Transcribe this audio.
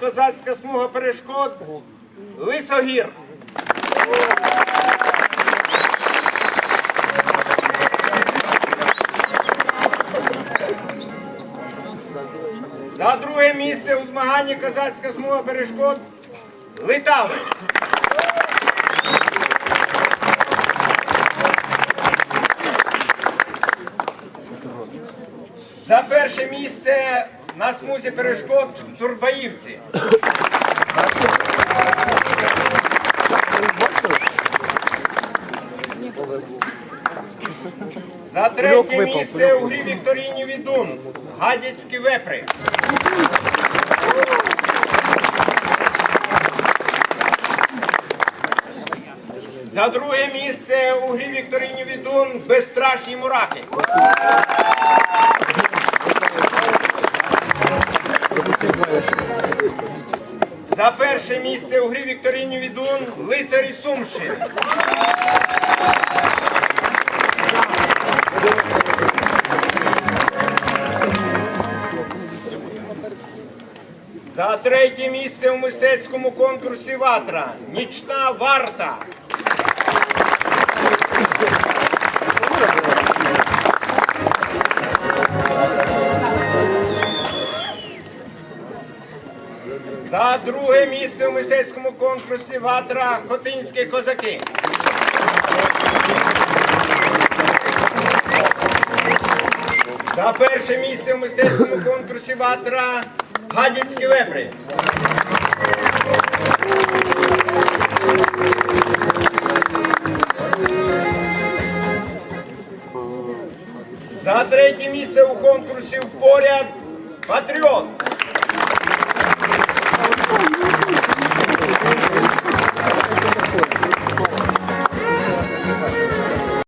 Козацька смуга перешкод Лисогір. За друге місце у змаганні Козацька смуга перешкод Литави. За перше місце на смузі перешкод Турбаївці. За третє місце у грі Вікторіні Відун. Гадяцькі вепри. За друге місце у грі Вікторіні Відун безстрашні мурахи. За перше місце у грі Вікторіні Відун лицарі Сумщини. За третє місце у мистецькому конкурсі Ватра. Нічна варта. За друге місце у мистецькому конкурсі Ватра Хотинські козаки. За перше місце у мистецькому конкурсі Ватра Гадяцькі вепри. За третє місце у конкурсі поряд Патріот.